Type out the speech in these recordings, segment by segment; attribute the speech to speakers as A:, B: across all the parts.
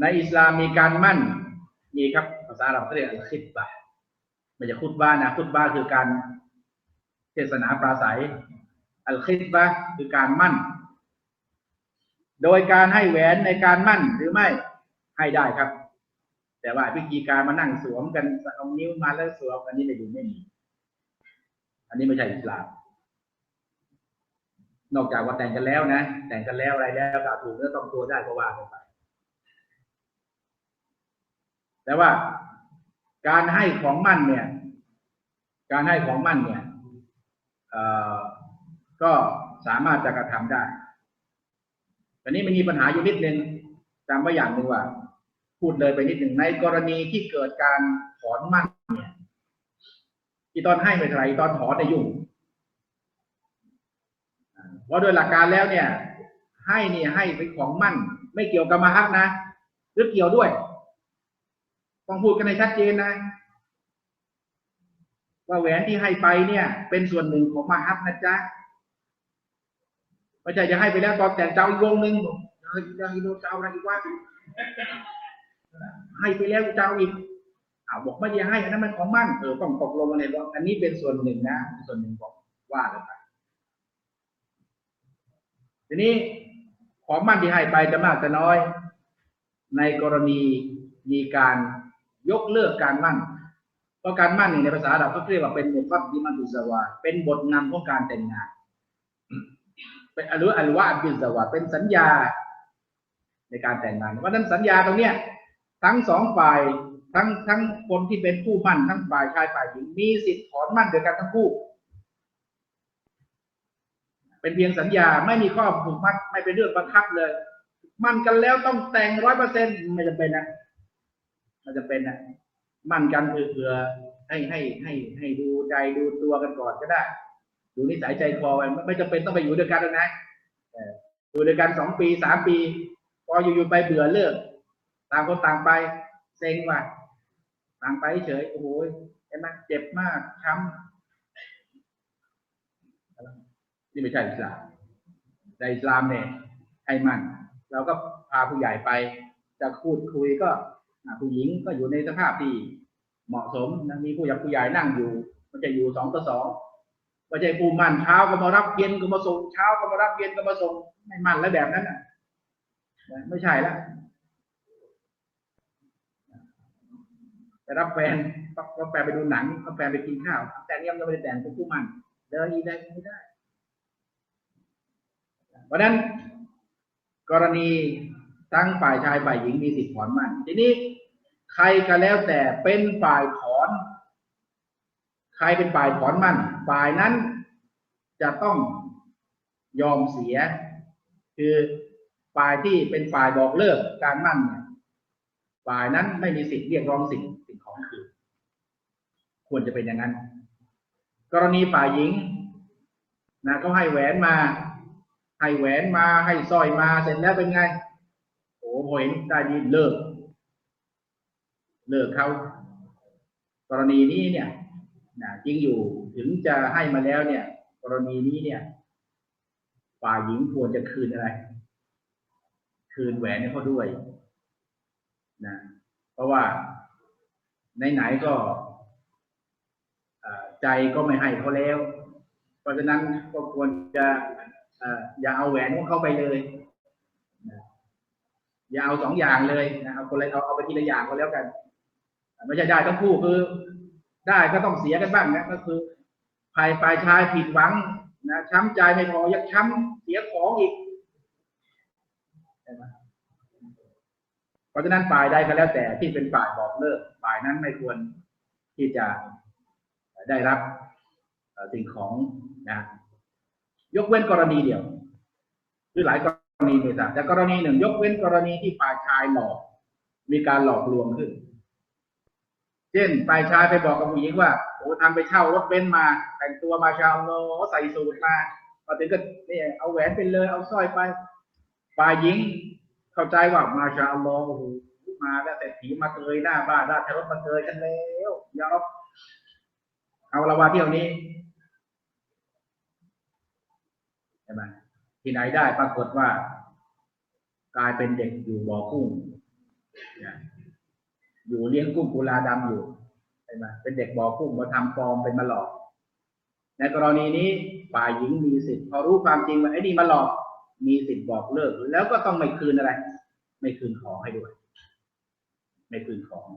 A: ในอิสลามมีการมั่น มีครับภาษาเราเรียกอัลคิดบะไม่ใช่คุตบ้านะคุตบ้าคือการเทศนาปราศัย อัลคิดบะคือการมั่น โดยการให้แหวนในการมั่นหรือไม่ให้ได้ครับ แต่ว่าพิธีการมานั่งสวมกันเอานิ้วมาแล้วสวมอันนี้ไม่ดูไม่มีอันนี้ไม่ใช่อิสลาม นอกจากว่าแต่งกันแล้วนะ แต่งกันแล้วอะไรแล้วก็ถูกเนื้อต้องตัวได้ก็ว่ากันไป แต่ว่าการให้ของมั่นเนี่ย การให้ของมั่นเนี่ยก็สามารถจะกระทำได้แต่นี้มันมีปัญหาอยู่นิดนึงจำไว้อย่างหนึ่งว่า พูดเลยไปนิดหนึ่งในกรณีที่เกิดการถอนมั่นเนี่ยที่ตอนให้ไม่เท่าไหรตอนถอนในยยุ่งเพราะโดยหลักการแล้วเนี่ย ให้เนี่ยให้เป็นของมั่น ไม่เกี่ยวกับมาฮักนะหรือเกี่ยวด้วย ต้องพูดกันในชัดเจนนะ ว่าแหวนที่ให้ไปเนี่ย เป็นส่วนหนึ่งของมาฮักนะจ๊ะไม่ใช่จะให้ไปแล้วตอนแต่งเจ้าอีกวงหนึ่งบอกเฮ้ยยังอีกเจ้าอะไรอีกวะให้ไปแล้วเจ้าอีกอาบอกไม่ได้ให้อันนั้นมันของมั่นเออต้องตกลงกันเลยว่าอันนี้เป็นส่วนหนึ่งนะส่วนหนึ่งของว่ากันไปทีนี้ของมั่นที่ให้ไปจะมากจะน้อย ในกรณีมีการ ยกเลิกการมั่น เพราะการมั่นนี่ในภาษาเราเขาเรียกว่าเป็นมุฟัดดิมันตุสวา เป็นบทนำของการแต่งงาน เป็นอรุอัลวะบิสวา เป็นสัญญาในการแต่งงาน เพราะนั้นสัญญาตรงเนี้ยทั้งสองฝ่ายทั้งทั้งคนที่เป็นผู้มั่นทั้งฝ่ายชายฝ่ายหญิงมีสิทธิ์ถอนมั่นโดยกันทั้งคู่ เป็นเพียงสัญญาไม่มีข้อผูกมัดไม่เป็นเรื่องบังคับเลย มั่นกันแล้วต้องแต่งร้อยเปอร์เซ็นต์ไม่จำเป็นนะ ไม่จำเป็นนะมั่นกันเผื่อให้ให้ให้ให้ดูใจดูตัวกันก่อนก็ได้ดูนิสัยใจคอไว้ไม่จำเป็นต้องไปอยู่ด้วยกันนะอยู่ด้วยกันสองปีสามปี พออยู่ๆไปเบื่อเลิกต่างคนต่างไปเซ็งว่ะต่างไปเฉยโอ้โหเห็นไหมเจ็บมากช้ำนี่ไม่ใช่อิสลามในอิสลามเนี่ยให้มันเราก็พาผู้ใหญ่ไป จะพูดคุยก็ ผู้หญิงก็อยู่ในสภาพที่เหมาะสมนะมีผู้ใหญ่ผู้ใหญ่นั่งอยู่มันจะอยู่สองต่อสองไม่ใช่ผู้มั่นเช้าก็มารับเย็นก็มาส่งเช้าก็มารับเย็นก็มาส่งไม่มั่นแล้วแบบนั้นน่ะไม่ใช่ละไปรับแฟนก็แฟนไปดูหนังก็แฟนไปกินข้าวแต่เนี่ยยังไม่ได้แต่งเป็นผู้มั่นเดินอีได้ไม่ได้ เพราะนั้น กรณี ทั้งฝ่ายชายฝ่ายหญิงมีสิทธิ์ถอนมั่นทีนี้ใครก็แล้วแต่เป็นฝ่ายถอน ใครเป็นฝ่ายถอนมั่นฝ่ายนั้นจะต้องยอมเสีย คือฝ่ายที่เป็นฝ่ายบอกเลิกการมั่นเนี่ยฝ่ายนั้นไม่มีสิทธิ์เรียกร้องสิ่งสิ่งของคืนควรจะเป็นอย่างนั้น กรณีฝ่ายหญิงนะเขาให้แหวนมา ให้แหวนมาให้สร้อยมาเสร็จแล้วเป็นไง โอ้พอเห็นได้ดีเลิก เลิกเขากรณีนี้เนี่ยนะจริงอยู่ถึงจะให้มาแล้วเนี่ย กรณีนี้เนี่ย ฝ่ายหญิงควรจะคืนอะไร คืนแหวนให้เขาด้วยนะเพราะว่าไหนๆก็ใจก็ไม่ให้เขาแล้ว เพราะฉะนั้นก็ควรจะออย่าเอาแหวนของเขาไปเลย อย่าเอาสองอย่างเลยนะเอาคนละเอาเอาไปทีละอย่างก็แล้วกันไม่ใช่ได้ทั้งคู่คือ ได้ก็ต้องเสียกันบ้างนะก็คือฝ่ายฝ่ายชายผิดหวังนะช้ำใจไม่พอยังช้ำเสียของอีกเพราะฉะนั้นฝ่ายใดก็แล้วแต่ที่เป็นฝ่ายบอกเลิกฝ่ายนั้นไม่ควรที่จะได้รับสิ่งของนะ ยกเว้นกรณีเดียว หรือหลายกร ณีไม่ทราบแต่กรณีหนึ่ง ยกเว้นกรณีที่ฝ่ายชายหลอก มีการหลอกลวงขึ้น เช่นฝ่ายชายไปบอกกับผู้หญิงว่าโอ้ทำไปเช่ารถเบนซ์มา แต่งตัวมาชาวโลใส่สูทมาพอถึงก็นี่เอาแหวนไปเลยเอาสร้อยไปฝ่ายหญิง เข้าใจว่ามาชาวโลโอ้โหมาแล้วแต่ผีมาเกยหน้าบ้านราชรถมาเกยกันแล้วอย่าเอาเอาละว่าเที่ยวนี้ใช่ไหม ที่ไหนได้ปรากฏว่า กลายเป็นเด็กอยู่บ่อกุ้งอยู่เลี้ยงกุ้งกุลาดำอยู่ใช่ไหมเป็นเด็กบ่อกุ้งมาทำฟอร์มเป็นมาหลอก ในกรณีนี้ฝ่ายหญิงมีสิทธิ์พอรู้ความจริงว่าไอ้นี่มาหลอกมีสิทธิ์บอกเลิก แล้วก็ต้องไม่คืนอะไร ไม่คืนของให้ด้วย ไม่คืนของ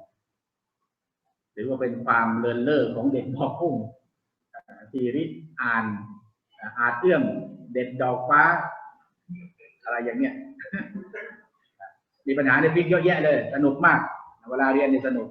A: ถือว่าเป็นความเลินเล่อของเด็กบ่อกุ้งที่ริอ่าน หาเอื้อมเด็ดดอกฟ้า อะไรอย่างเนี้ยมีปัญหาในฟิกเยอะแยะเลย สนุกมาก เวลาเรียนนี่สนุก